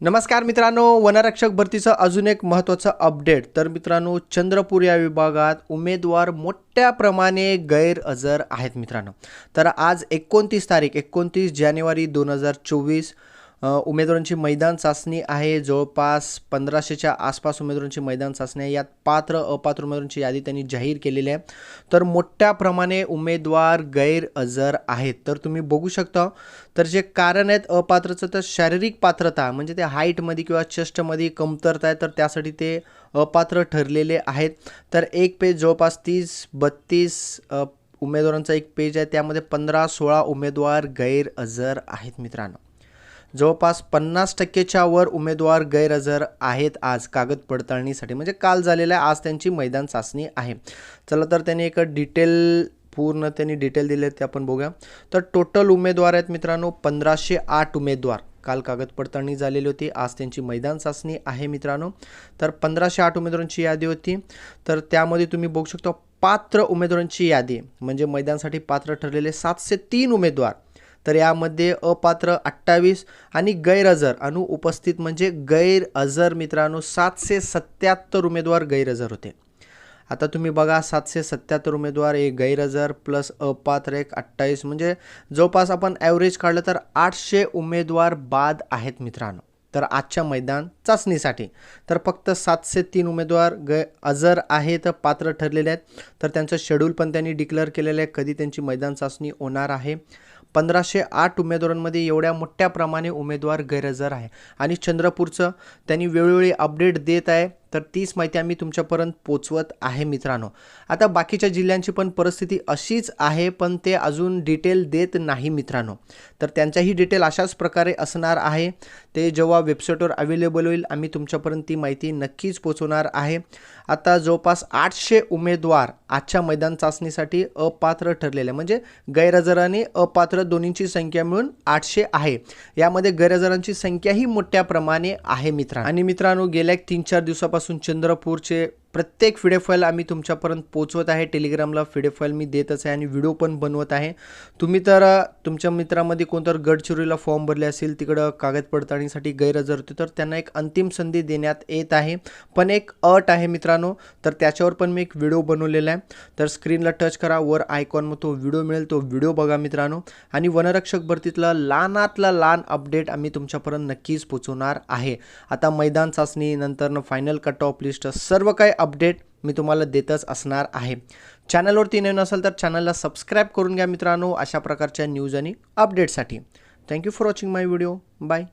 नमस्कार मित्रांनो वनरक्षक भरतीचं अजून एक महत्त्वाचं अपडेट. तर मित्रांनो चंद्रपूर या विभागात उमेदवार मोठ्या प्रमाणे गैरहजर आहेत मित्रांनो. तर आज एकोणतीस तारीख एकोणतीस जानेवारी दोन हजार चोवीस उमेदवारांची मैदान चाचणी आहे. जवळपास पंधराशेच्या आसपास उमेदवारांची मैदान चाचणी आहे. यात पात्र अपात्र उमेदवारांची यादी त्यांनी जाहीर केलेली आहे. तर मोठ्या प्रमाणे उमेदवार गैरहजर आहेत. तर तुम्ही बघू शकता. तर जे कारण आहेत अपात्रचं तर शारीरिक पात्रता म्हणजे ते हाईटमध्ये किंवा चेस्टमध्ये कमतरता आहे तर त्यासाठी ते अपात्र ठरलेले आहेत. तर एक पेज जवळपास तीस बत्तीस उमेदवारांचा एक पेज आहे. त्यामध्ये पंधरा सोळा उमेदवार गैरहजर आहेत मित्रांनो. जवळपास पन्नास टक्केच्या वर उमेदवार गैरहजर आहेत आज कागद पडताळणीसाठी. म्हणजे काल झालेल्या आज त्यांची मैदान चाचणी आहे. चला तर त्यांनी एक डिटेल पूर्ण त्यांनी डिटेल दिले ते आपण बघूया. तर टोटल उमेदवार आहेत मित्रांनो पंधराशे आठ उमेदवार काल कागद पडताळणी झालेली होती. आज त्यांची मैदान चाचणी आहे मित्रांनो. तर पंधराशे आठ उमेदवारांची यादी होती. तर त्यामध्ये तुम्ही बघू शकता पात्र उमेदवारांची यादी म्हणजे मैदानासाठी पात्र ठरलेले सातशे तीन उमेदवार तर यामध्ये अपात्र अठ्ठावीस आणि गैरहजर. अनुपस्थित म्हणजे गैरहजर मित्रांनो सातशे सत्याहत्तर उमेदवार गैरहजर होते. आता तुम्ही बघा सातशे सत्याहत्तर उमेदवार एक गैरहजर प्लस अपात्र एक अठ्ठावीस. म्हणजे जवळपास आपण ॲव्हरेज काढलं तर आठशे उमेदवार बाद आहेत मित्रांनो. तर आजच्या मैदान चाचणीसाठी. तर फक्त सातशे तीन उमेदवार ग अजर आहेत पात्र ठरलेले आहेत. तर त्यांचं शेड्यूल पण त्यांनी डिक्लेअर केलेलं आहे. कधी त्यांची मैदान चाचणी होणार आहे? पंधराशे आठ उमेदवारांमध्ये एवढ्या मोठ्या प्रमाणे उमेदवार गैरहजर आहे. आणि चंद्रपूरचं त्यांनी वेळोवेळी अपडेट देत आहे. तर तीच माहिती आम्ही तुमच्यापर्यंत पोचवत आहे मित्रांनो. आता बाकीच्या जिल्ह्यांची पण परिस्थिती अशीच आहे पण ते अजून डिटेल देत नाही मित्रांनो. तर त्यांच्याही डिटेल अशाच प्रकारे असणार आहे. ते जेव्हा वेबसाईटवर अवेलेबल होईल आम्ही तुमच्यापर्यंत ती माहिती नक्कीच पोचवणार आहे. आता जवळपास आठशे उमेदवार आजच्या मैदान चाचणीसाठी अपात्र ठरलेले म्हणजे गैरहजर आणि अपात्र दोन्हींची संख्या मिळून आठशे आहे. यामध्ये गैरहजरांची संख्याही मोठ्या प्रमाणे आहे मित्रांनो. आणि मित्रांनो गेल्या एक तीन चार दिवसापासून चंद्रपूरचे प्रत्येक व्हिडिओ फाईल आम्ही तुमच्यापर्यंत पोचवत आहे. टेलिग्रामला व्हिडिओ फाईल मी देतच आहे आणि व्हिडिओ पण बनवत आहे. तुम्ही तर तुमच्या मित्रामध्ये कोणतर गडचिरोलीला फॉर्म भरले असेल तिकडं कागद पडताळणीसाठी गैरहजर होते तर त्यांना एक अंतिम संधी देण्यात येत आहे. पण एक अट आहे मित्रांनो तर त्याच्यावर पण मी एक व्हिडिओ बनवलेला आहे. तर स्क्रीनला टच करा वर आयकॉन मग तो व्हिडिओ मिळेल तो व्हिडिओ बघा मित्रांनो. आणि वनरक्षक भरतीतला लहानातला लहान अपडेट आम्ही तुमच्यापर्यंत नक्कीच पोचवणार आहे. आता मैदान चाचणी नंतर फायनल कट ऑफ लिस्ट सर्व काही अपडेट मी तुम्हाला देतच असणार आहे. चॅनलवरती नवीन असेल तर चॅनलला सबस्क्राईब करून घ्या मित्रांनो. अशा प्रकारच्या न्यूज आणि अपडेटसाठी thank you for watching my video bye